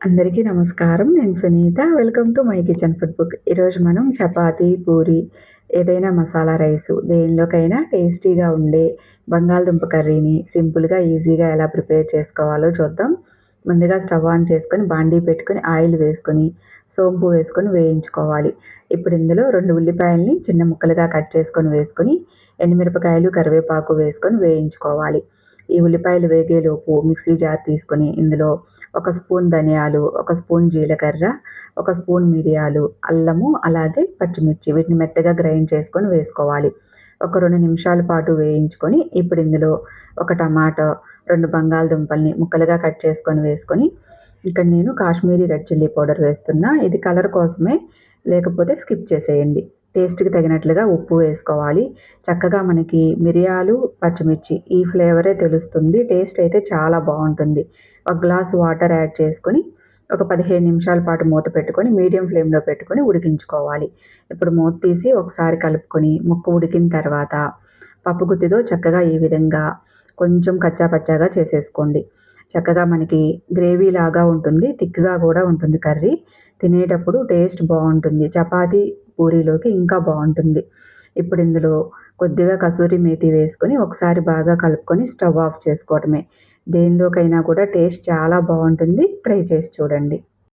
అందరికీ నమస్కారం. నేను Sunitha. Welcome to my kitchen food book ఈరోజు మనం చపాతీ పూరి ఏదైనా మసాలా రైసు దేనిలోకైనా టేస్టీగా ఉండే బంగాళదుంప కర్రీని సింపుల్గా ఈజీగా ఎలా ప్రిపేర్ చేసుకోవాలో చూద్దాం. ముందుగా స్టవ్ ఆన్ చేసుకొని బాండీ పెట్టుకొని ఆయిల్ వేసుకొని సోంపు వేసుకొని వేయించుకోవాలి. ఇప్పుడు ఇందులో రెండు ఉల్లిపాయల్ని చిన్న ముక్కలుగా కట్ చేసుకొని వేసుకొని ఎండుమిరపకాయలు కరివేపాకు వేసుకొని వేయించుకోవాలి. ఈ ఉల్లిపాయలు వేగేలోపు మిక్సీ జార్ తీసుకొని ఇందులో ఒక స్పూన్ ధనియాలు ఒక స్పూన్ జీలకర్ర ఒక స్పూన్ మిరియాలు అల్లము అలాగే పచ్చిమిర్చి వీటిని మెత్తగా గ్రైండ్ చేసుకొని వేసుకోవాలి. ఒక రెండు నిమిషాల పాటు వేయించుకొని ఇప్పుడు ఇందులో ఒక టమాటో రెండు బంగాళదుంపల్ని ముక్కలుగా కట్ చేసుకొని వేసుకొని ఇక్కడ నేను కాశ్మీరీ రెడ్ చిల్లీ పౌడర్ వేస్తున్నా. ఇది కలర్ కోసమే లేకపోతే స్కిప్ చేసేయండి. టేస్ట్కి తగినట్లుగా ఉప్పు వేసుకోవాలి. చక్కగా మనకి మిరియాలు పచ్చిమిర్చి ఈ ఫ్లేవరే తెలుస్తుంది. టేస్ట్ అయితే చాలా బాగుంటుంది. ఒక గ్లాస్ వాటర్ యాడ్ చేసుకొని ఒక పదిహేను నిమిషాల పాటు మూత పెట్టుకొని మీడియం ఫ్లేమ్లో పెట్టుకొని ఉడికించుకోవాలి. ఇప్పుడు మూత తీసి ఒకసారి కలుపుకొని ముక్క ఉడికిన తర్వాత పప్పు గుత్తితో చక్కగా ఈ విధంగా కొంచెం కచ్చా పచ్చాగా చేసేసుకోండి. చక్కగా మనకి గ్రేవీ లాగా ఉంటుంది థిక్గా కూడా ఉంటుంది కర్రీ. తినేటప్పుడు టేస్ట్ బాగుంటుంది. చపాతీ పూరీలోకి ఇంకా బాగుంటుంది. ఇప్పుడు ఇందులో కొద్దిగా కసూరి మేతి వేసుకొని ఒకసారి బాగా కలుపుకొని స్టవ్ ఆఫ్ చేసుకోవటమే దేనిలోకైనా కూడా టేస్ట్ చాలా బాగుంటుంది. ట్రై చేసి చూడండి.